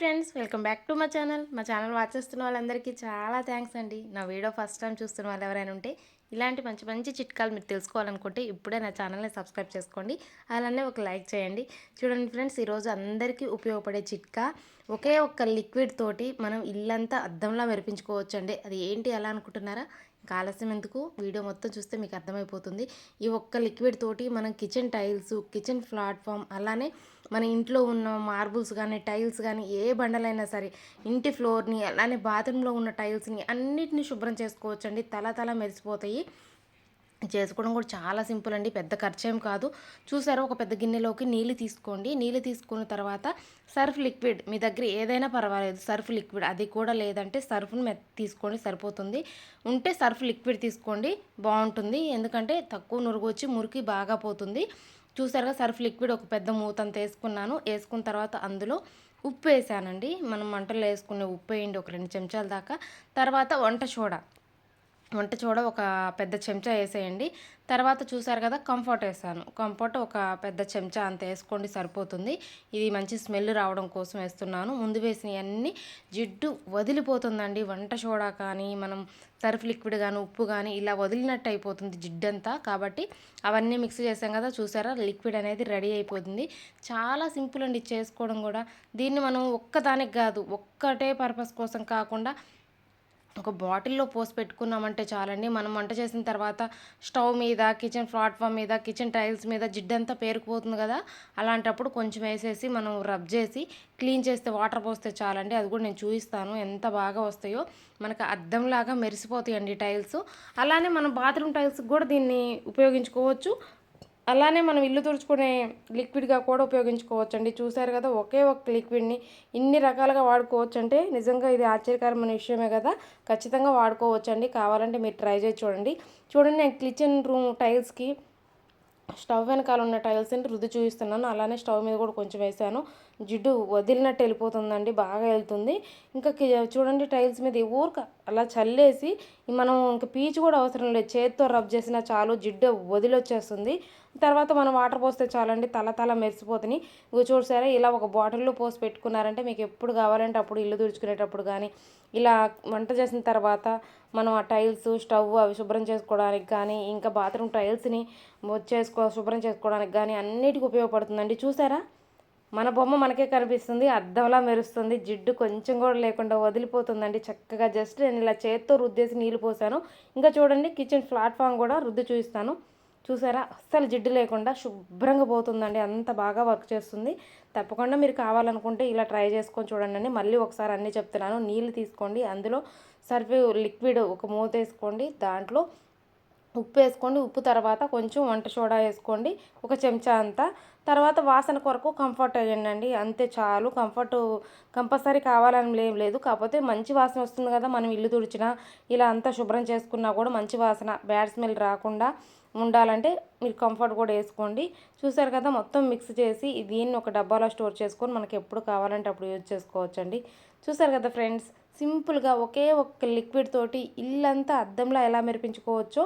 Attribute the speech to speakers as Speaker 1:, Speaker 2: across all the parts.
Speaker 1: Friends welcome back to మా channel. మా channel watch చేస్తున్న వాళ్ళందరికీ చాలా థ్యాంక్స్ అండి. నా వీడియో ఫస్ట్ టైం చూస్తున్న వాళ్ళు ఎవరైనా ఉంటే ఇలాంటి మంచి మంచి చిట్కాలు మీరు తెలుసుకోవాలనుకుంటే ఇప్పుడే నా ఛానల్ని సబ్స్క్రైబ్ చేసుకోండి. అలానే ఒక లైక్ చేయండి. చూడండి ఫ్రెండ్స్ ఈరోజు అందరికీ ఉపయోగపడే చిట్కా ఒకే ఒక్క లిక్విడ్ తోటి మనం ఇల్లంతా అద్దంలా మెరిపించుకోవచ్చు అండి అది ఏంటి ఎలా అనుకుంటున్నారా? ఇంకా ఆలస్యం ఎందుకు? వీడియో మొత్తం చూస్తే మీకు అర్థమైపోతుంది. ఈ ఒక్క లిక్విడ్ తోటి మనం కిచెన్ టైల్స్ కిచెన్ ప్లాట్ఫామ్ అలానే మన ఇంట్లో ఉన్న మార్బుల్స్ కానీ టైల్స్ కానీ ఏ బండలైనా సరే ఇంటి ఫ్లోర్ని అలానే బాత్రూంలో ఉన్న టైల్స్ని అన్నిటిని శుభ్రం చేసుకోవచ్చండి. తల తల మెరిసిపోతాయి. చేసుకోవడం కూడా చాలా సింపుల్ అండి. పెద్ద ఖర్చు ఏం కాదు. చూసారు ఒక పెద్ద గిన్నెలోకి నీళ్ళు తీసుకోండి. నీళ్ళు తీసుకున్న తర్వాత సర్ఫ్ లిక్విడ్ మీ దగ్గర ఏదైనా పర్వాలేదు. సర్ఫ్ లిక్విడ్ అది కూడా లేదంటే సర్ఫ్ని తీసుకోండి సరిపోతుంది. ఉంటే సర్ఫ్ లిక్విడ్ తీసుకోండి బాగుంటుంది. ఎందుకంటే తక్కువ నురుగు వచ్చి మురికి బాగా పోతుంది. చూసారుగా సర్ఫ్ లిక్విడ్ ఒక పెద్ద మూతంత వేసుకున్నాను. వేసుకున్న తర్వాత అందులో ఉప్పు వేసానండి. మనం మంటలు వేసుకునే ఉప్పు వేయండి ఒక రెండు చెంచాల దాకా. తర్వాత వంట సోడా. వంట చూడ ఒక పెద్ద చెంచా వేసేయండి. తర్వాత చూసారు కదా కంఫర్ట్ వేసాను. కంఫర్ట్ ఒక పెద్ద చెంచా అంత వేసుకోండి సరిపోతుంది. ఇది మంచి స్మెల్ రావడం కోసం వేస్తున్నాను. ముందు వేసినవన్నీ జిడ్డు వదిలిపోతుందండి. వంట సోడా కానీ మనం సర్ఫ్ లిక్విడ్ కానీ ఉప్పు కానీ ఇలా వదిలినట్టు అయిపోతుంది జిడ్డంతా. కాబట్టి అవన్నీ మిక్స్ చేసాం కదా చూసారా? లిక్విడ్ అనేది రెడీ అయిపోతుంది. చాలా సింపుల్ అండి చేసుకోవడం కూడా. దీన్ని మనం ఒక్కదానికి కాదు ఒక్కటే పర్పస్ కోసం కాకుండా ఒక బాటిల్లో పోసి పెట్టుకున్నామంటే చాలండి. మనం వంట చేసిన తర్వాత స్టవ్ మీద కిచెన్ ప్లాట్ఫామ్ మీద కిచెన్ టైల్స్ మీద జిడ్డంతా పేరుకుపోతుంది కదా. అలాంటప్పుడు కొంచెం వేసేసి మనం రబ్ చేసి క్లీన్ చేస్తే వాటర్ పోస్తే చాలండి. అది కూడా నేను చూపిస్తాను ఎంత బాగా వస్తాయో. మనకు అద్దంలాగా మెరిసిపోతాయండి టైల్స్. అలానే మనం బాత్రూమ్ టైల్స్కి కూడా దీన్ని ఉపయోగించుకోవచ్చు. అలానే మనం ఇల్లు తుడుచుకునే లిక్విడ్గా కూడా ఉపయోగించుకోవచ్చు అండి చూసారు కదా ఒకే ఒక లిక్విడ్ని ఇన్ని రకాలుగా వాడుకోవచ్చు అంటే నిజంగా ఇది ఆశ్చర్యకరమైన విషయమే కదా. ఖచ్చితంగా వాడుకోవచ్చు అండి కావాలంటే మీరు ట్రై చేసి చూడండి. చూడండి నేను కిచెన్ రూమ్ టైల్స్కి స్టవ్ వెనకాల ఉన్న టైల్స్ని రుద్ది చూపిస్తున్నాను. అలానే స్టవ్ మీద కూడా కొంచెం వేసాను. జిడ్డు వదిలినట్టు వెళ్ళిపోతుందండి బాగా వెళ్తుంది. ఇంకా చూడండి టైల్స్ మీద ఊరిక అలా చల్లేసి మనం ఇంకా పీచు కూడా అవసరం లేదు. చేతితో రబ్ చేసినా చాలు జిడ్డు వదిలొచ్చేస్తుంది. తర్వాత మనం వాటర్ పోస్తే చాలండి తల తల మెరిసిపోతున్నాయి. ఇవి చూసారా ఇలా ఒక బాటిల్లో పోసి పెట్టుకున్నారంటే మీకు ఎప్పుడు కావాలంటే అప్పుడు ఇల్లు తుడుచుకునేటప్పుడు కానీ ఇలా వంట చేసిన తర్వాత మనం ఆ టైల్స్ స్టవ్ అవి శుభ్రం చేసుకోవడానికి కానీ ఇంకా బాత్రూమ్ టైల్స్ని చేసుకో శుభ్రం చేసుకోవడానికి కానీ అన్నిటికీ ఉపయోగపడుతుందండి. చూసారా? మన బొమ్మ మనకే కనిపిస్తుంది అద్దంలా మెరుస్తుంది జిడ్డు కొంచెం కూడా లేకుండా వదిలిపోతుందండి. చక్కగా జస్ట్ నేను ఇలా చేత్తో రుద్దేసి నీళ్ళు పోసాను. ఇంకా చూడండి కిచెన్ ప్లాట్ఫామ్ కూడా రుద్ది చూపిస్తాను. చూసారా? అస్సలు జిడ్డు లేకుండా శుభ్రంగా పోతుందండి. అంత బాగా వర్క్ చేస్తుంది. తప్పకుండా మీరు కావాలనుకుంటే ఇలా ట్రై చేసుకొని చూడండి. మళ్ళీ ఒకసారి అన్నీ చెప్తున్నాను. నీళ్ళు తీసుకోండి. అందులో సర్ఫ్ లిక్విడ్ ఒక మూత వేసుకోండి. దాంట్లో ఉప్పు వేసుకోండి. ఉప్పు తర్వాత కొంచెం వంట సోడా వేసుకోండి. ఒక చెంచా అంతా. తర్వాత వాసన కొరకు కంఫర్ట్ వేయండి అంతే చాలు. కంఫర్ట్ కంపల్సరీ కావాలని ఏం లేదు. కాకపోతే మంచి వాసన వస్తుంది కదా. మనం ఇల్లు తుడిచినా ఇలా అంతా శుభ్రం చేసుకున్నా కూడా మంచి వాసన బ్యాడ్ స్మెల్ రాకుండా ఉండాలంటే మీరు కంఫర్ట్ కూడా వేసుకోండి. చూసారు కదా మొత్తం మిక్స్ చేసి దీన్ని ఒక డబ్బాలో స్టోర్ చేసుకొని మనకి ఎప్పుడు కావాలంటే అప్పుడు యూజ్ చేసుకోవచ్చండి. చూసారు కదా ఫ్రెండ్స్ సింపుల్గా ఒకే ఒక్క లిక్విడ్ తోటి ఇల్లంతా అద్దంలో ఎలా మెరిపించుకోవచ్చో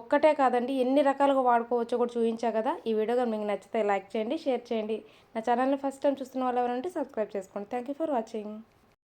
Speaker 1: ఒక్కటే కాదండి ఎన్ని రకాలుగా వాడుకోవచ్చో కూడా చూపించా కదా. ఈ వీడియో మీకు నచ్చితే లైక్ చేయండి షేర్ చేయండి. నా ఛానల్ని ఫస్ట్ టైం చూస్తున్న వాళ్ళు ఎవరంటే సబ్స్క్రైబ్ చేసుకోండి. Thank you for watching